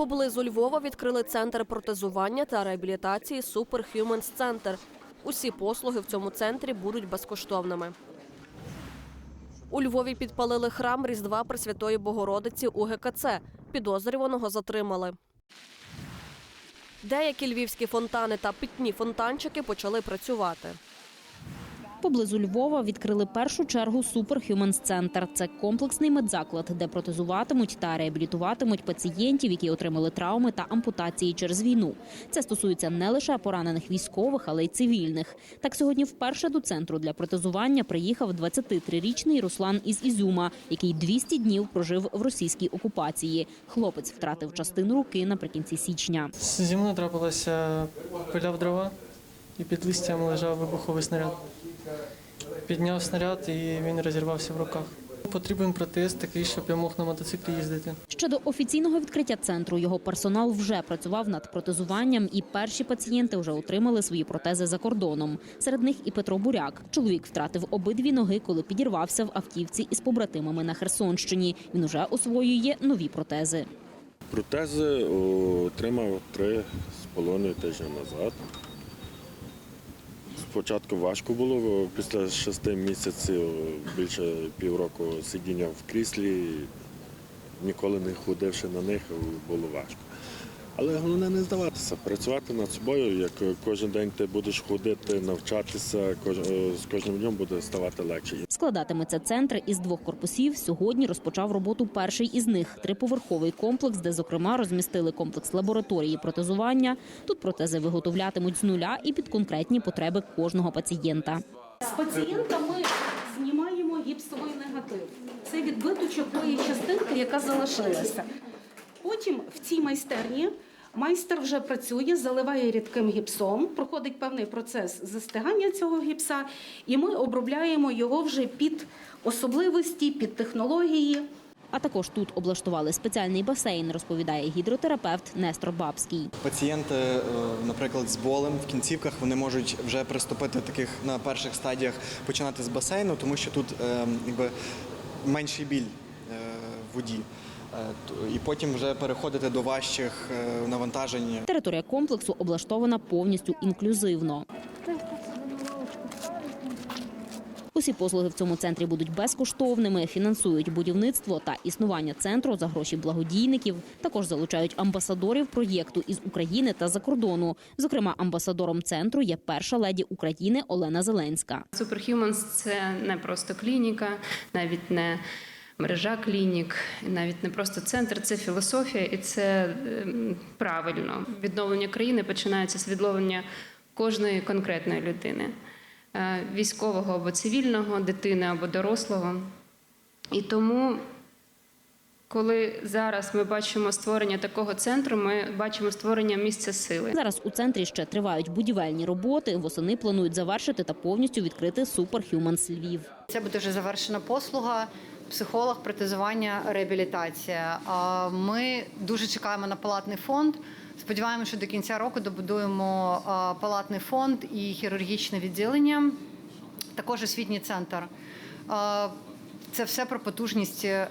Поблизу Львова відкрили центр протезування та реабілітації Superhumans Center. Усі послуги в цьому центрі будуть безкоштовними. У Львові підпалили храм Різдва Пресвятої Богородиці УГКЦ. Підозрюваного затримали. Деякі львівські фонтани та питні фонтанчики почали працювати. Поблизу Львова відкрили першу чергу Superhumans Center. Це комплексний медзаклад, де протезуватимуть та реабілітуватимуть пацієнтів, які отримали травми та ампутації через війну. Це стосується не лише поранених військових, але й цивільних. Так сьогодні вперше до центру для протезування приїхав 23-річний Руслан із Ізюма, який 200 днів прожив в російській окупації. Хлопець втратив частину руки наприкінці січня. Зі мною трапилося пиляв дрова і під листям лежав вибуховий снаряд. Підняв снаряд і він розірвався в руках. Потрібен протез такий, щоб я мог на мотоциклі їздити. Ще до офіційного відкриття центру його персонал вже працював над протезуванням, і перші пацієнти вже отримали свої протези за кордоном. Серед них і Петро Буряк. Чоловік втратив обидві ноги, коли підірвався в автівці із побратимами на Херсонщині. Він уже освоює нові протези. Протези отримав три з половиною тижня назад. Спочатку важко було, після шести місяців, більше півроку сидіння в кріслі, ніколи не ходивши на них, було важко. Але головне не здаватися, працювати над собою, як кожен день ти будеш ходити, навчатися, з кожним днем буде ставати легше. Складатиметься центр із двох корпусів. Сьогодні розпочав роботу перший із них триповерховий комплекс, де зокрема розмістили комплекс лабораторії протезування. Тут протези виготовлятимуть з нуля і під конкретні потреби кожного пацієнта. З пацієнта ми знімаємо гіпсовий негатив. Це відбиточок тої частинки, яка залишилася. Потім в цій майстерні майстер вже працює, заливає рідким гіпсом, проходить певний процес застигання цього гіпса, і ми обробляємо його вже під особливості, під технології. А також тут облаштували спеціальний басейн, розповідає гідротерапевт Нестор Бабський. Пацієнти, е, наприклад, з болем в кінцівках вони можуть вже приступити таких на перших стадіях починати з басейну, тому що тут е, якби менший біль е, в воді. Е, І потім вже переходити до важчих е, навантажень. Територія комплексу облаштована повністю інклюзивно. Усі послуги в цьому центрі будуть безкоштовними, фінансують будівництво та існування центру за гроші благодійників. Також залучають амбасадорів проєкту із України та за кордону. Зокрема, амбасадором центру є перша леді України Олена Зеленська. Superhumans – це не просто клініка, навіть не мережа клінік, навіть не просто центр, це філософія, і це ем, правильно. Відновлення країни починається з відновлення кожної конкретної людини, Е, військового або цивільного, дитини або дорослого. І тому. Коли зараз ми бачимо створення такого центру, ми бачимо створення місця сили. Зараз у центрі ще тривають будівельні роботи. Восени планують завершити та повністю відкрити Superhumans Львів. Це буде вже завершена послуга. Психолог, протезування, реабілітація. Ми дуже чекаємо на палатний фонд. Сподіваємося, що до кінця року добудуємо палатний фонд і хірургічне відділення, також освітній центр. Це все про потужність е,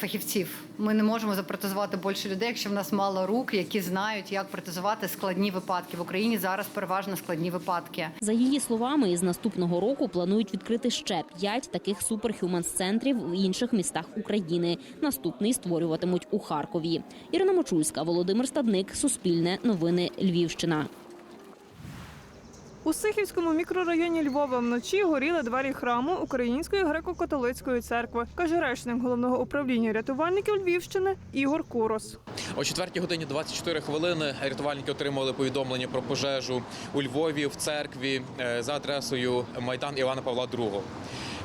фахівців. Ми не можемо запротезувати більше людей, якщо в нас мало рук, які знають, як протезувати складні випадки. В Україні зараз переважно складні випадки. За її словами, із наступного року планують відкрити ще п'ять таких суперхюманс-центрів в інших містах України. Наступний створюватимуть у Харкові. Ірина Мочульська, Володимир Стадник, Суспільне, Новини Львівщина. У Сихівському мікрорайоні Львова вночі горіли двері храму Української греко-католицької церкви, каже речник головного управління рятувальників Львівщини Ігор Курос. О 4 годині 24 хвилини рятувальники отримали повідомлення про пожежу у Львові в церкві е, за адресою Майдан Івана Павла II.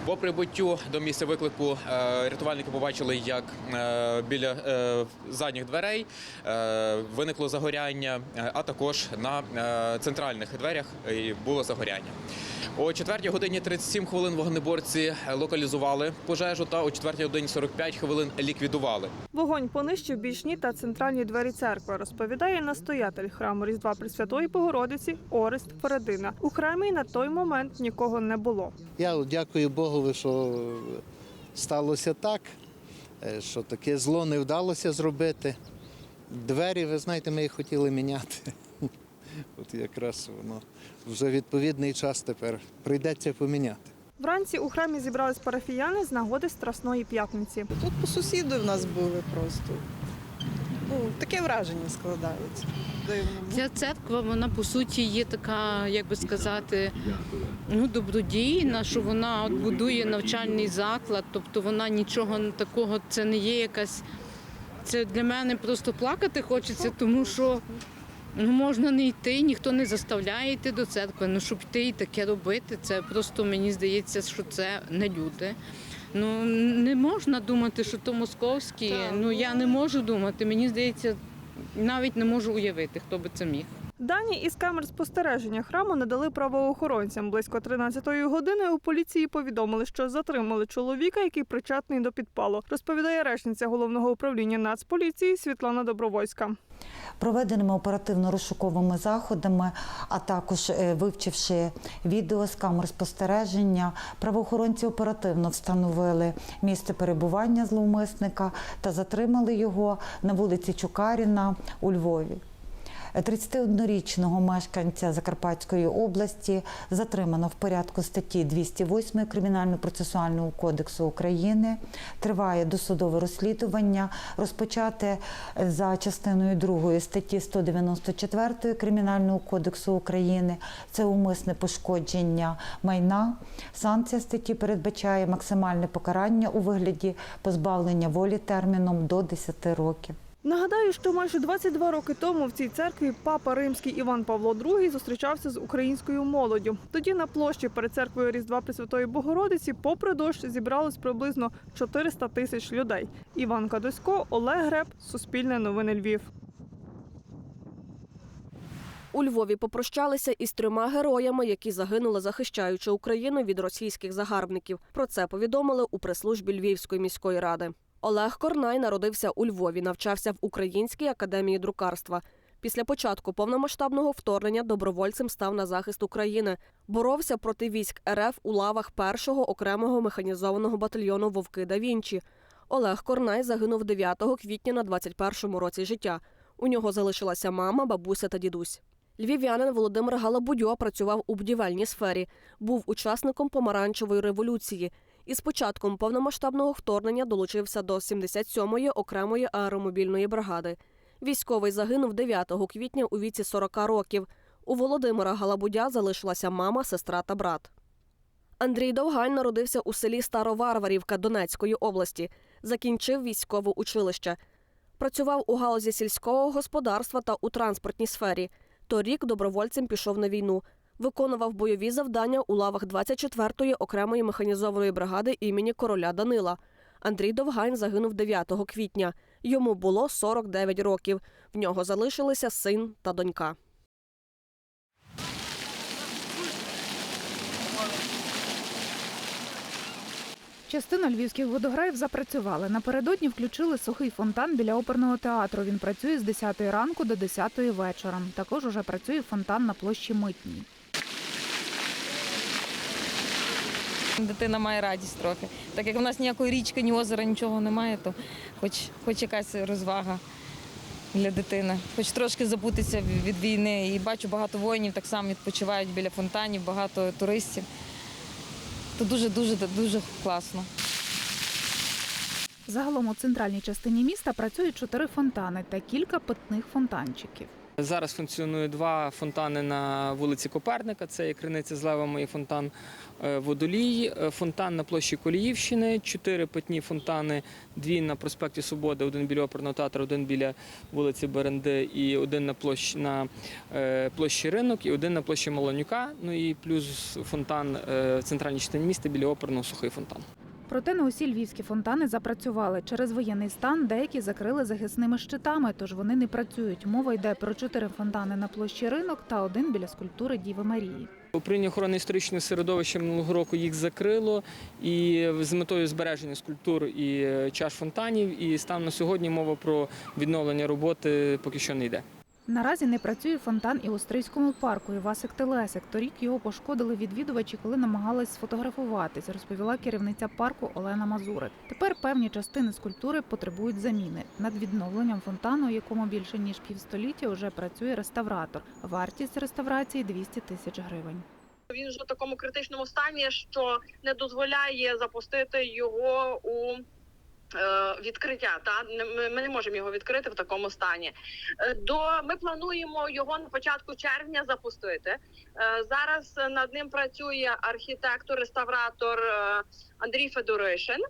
По прибуттю до місця виклику е, рятувальники побачили, як е, біля е, задніх дверей виникло загоряння, а також на центральних дверях було загоряння. О 4 годині 37 хвилин вогнеборці локалізували пожежу та о 4 годині 45 хвилин ліквідували. Вогонь понищив бічні та центральні двері церкви, розповідає настоятель храму Різдва Пресвятої Богородиці Орест Фередина. У храмі на той момент нікого не було. Я дякую Богові, що сталося так, е, що таке зло не вдалося зробити. Двері, ви знаєте, ми їх хотіли міняти. От якраз воно вже відповідний час тепер прийдеться поміняти. Вранці у храмі зібрались парафіяни з нагоди Страсної п'ятниці. Тут по сусіду в нас були просто. Ну, таке враження складається. Дивно. Ця церква, вона по суті є така, як би сказати, ну добродійна, що вона от будує навчальний заклад, тобто вона нічого такого, це не є якась. Це для мене просто плакати хочеться, тому що ну, можна не йти, ніхто не заставляє йти до церкви. Ну щоб йти і таке робити, це просто мені здається, що це не люди. Ну не можна думати, що то московські. Ну я не можу думати. Мені здається, навіть не можу уявити, хто би це міг. Дані із камер спостереження храму надали правоохоронцям. Близько 13-ї години у поліції повідомили, що затримали чоловіка, який причетний до підпалу. Розповідає речниця головного управління Нацполіції Світлана Добровольська. проведеними оперативно-розшуковими заходами, а також е, вивчивши відео з камер спостереження, правоохоронці оперативно встановили місце перебування зловмисника та затримали його на вулиці Чукаріна у Львові. 31-річного мешканця Закарпатської області затримано в порядку статті 208 Кримінально-процесуального кодексу України. Триває досудове розслідування, розпочате за частиною 2 статті 194 Кримінального кодексу України. Це умисне пошкодження майна. Санкція статті передбачає максимальне покарання у вигляді позбавлення волі терміном до 10 років. Нагадаю, що майже 22 роки тому в цій церкві папа римський Іван Павло II зустрічався з українською молоддю. Тоді на площі перед церквою Різдва Пресвятої Богородиці, попри дощ, зібралось приблизно 400 тисяч людей. Іван Кадосько, Олег Греб, Суспільне новини Львів. У Львові попрощалися із трьома героями, які загинули, захищаючи Україну від російських загарбників. Про це повідомили у прес-службі Львівської міської ради. Олег Корнай народився у Львові, навчався в Українській академії друкарства. Після початку повномасштабного вторгнення добровольцем став на захист України. Боровся проти військ РФ у лавах першого окремого механізованого батальйону Вовки да Вінчі. Олег Корнай загинув 9 квітня на 21-му році життя. У нього залишилася мама, бабуся та дідусь. Львів'янин Володимир Галабудьо працював у будівельній сфері, був учасником помаранчевої революції і з початком повномасштабного вторгнення долучився до 77-ї окремої аеромобільної бригади. Військовий загинув 9 квітня у віці 40 років. У Володимира Галабудя залишилася мама, сестра та брат. Андрій Довгань народився у селі Староварварівка Донецької області. Закінчив військове училище. Працював у галузі сільського господарства та у транспортній сфері. Торік добровольцем пішов на війну. Виконував бойові завдання у лавах 24-ї окремої механізованої бригади імені короля Данила. Андрій Довгань загинув 9 квітня. Йому було 49 років. В нього залишилися син та донька. Частина львівських водограїв запрацювали. Напередодні включили сухий фонтан біля оперного театру. Він працює з 10 ранку до 10 вечора. Також уже працює фонтан на площі Митній. Дитина має радість трохи. Так як в нас ніякої річки, ні озера, нічого немає, то хоч, хоч якась розвага для дитини. Хоч трошки забутися від війни. І бачу, багато воїнів так само відпочивають біля фонтанів, багато туристів. То дуже-дуже дуже класно. Загалом у центральній частині міста працюють чотири фонтани та кілька питних фонтанчиків. Зараз функціонує два фонтани на вулиці Коперника. Це криниця з левами і фонтан е, Водолій, е, фонтан на площі Коліївщини, чотири питні фонтани, дві на проспекті Свободи, один біля оперного театру, один біля вулиці Беренди і один на площі на е, площі Ринок, і один на площі Малонюка. Ну і плюс фонтан в центральній частині міста біля оперного сухий фонтан. Проте не усі львівські фонтани запрацювали. Через воєнний стан деякі закрили захисними щитами, тож вони не працюють. Мова йде про чотири фонтани на площі ринок та один біля скульптури Діви Марії. Управління охорони історичного середовища минулого року їх закрило і з метою збереження скульптур і е, чаш фонтанів. І станом на сьогодні мова про відновлення роботи поки що не йде. Наразі не працює фонтан і у Стрийському парку Івасик Телесик. Торік його пошкодили відвідувачі, коли намагались сфотографуватись, розповіла керівниця парку Олена Мазурик. Тепер певні частини скульптури потребують заміни. Над відновленням фонтану, якому більше ніж півстоліття, вже працює реставратор. Вартість реставрації 200 тисяч гривень. Він вже в такому критичному стані, що не дозволяє запустити його у відкриття. Та ми, не можемо його відкрити в такому стані. Е, До ми плануємо його на початку червня запустити. Е, Зараз над ним працює архітектор-реставратор е, Андрій Федоришин, е,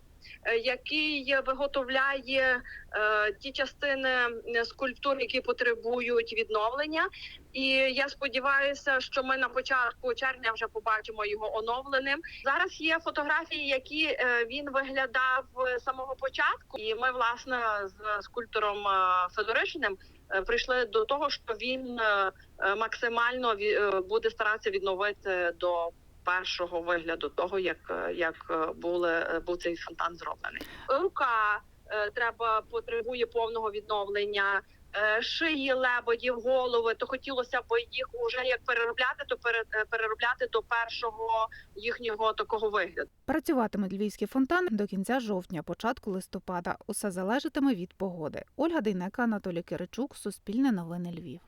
який виготовляє е, ті частини е, скульптур, які потребують відновлення. І я сподіваюся, що ми на початку червня вже побачимо його оновленим. Зараз є фотографії, які е, він виглядав з самого початку, і ми власне з скульптором е, Федоришиним е, прийшли до того, що він е, е, максимально е, буде старатися відновити до. Першого вигляду того, як, е, як е, були е, був цей фонтан зроблений. Рука е, треба потребує повного відновлення. Шиї лебедів, голови, то хотілося б їх уже як переробляти, то пере- переробляти до першого їхнього такого вигляду. Працюватиме львівський фонтан до кінця жовтня, початку листопада. Усе залежатиме від погоди. Ольга Дейнека, Анатолій Киричук, Суспільне новини Львів.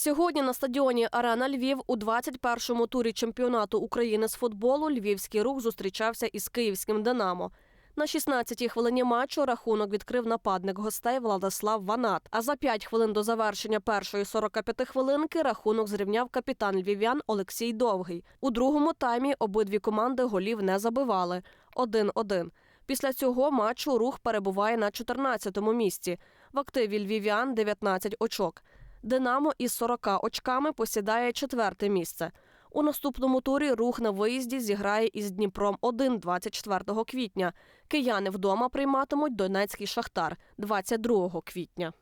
Сьогодні на стадіоні Арена Львів у 21-му турі чемпіонату України з футболу львівський рух зустрічався із київським Динамо. На 16-й хвилині матчу рахунок відкрив нападник гостей Владислав Ванат. А за 5 хвилин до завершення першої 45 хвилинки рахунок зрівняв капітан львів'ян Олексій Довгий. У другому таймі обидві команди голів не забивали 1-1. Після цього матчу рух перебуває на 14-му місці. В активі львів'ян 19 очок. Динамо із 40 очками посідає четверте місце. У наступному турі рух на виїзді зіграє із Дніпром 1 24 квітня. Кияни вдома прийматимуть Донецький Шахтар 22 квітня.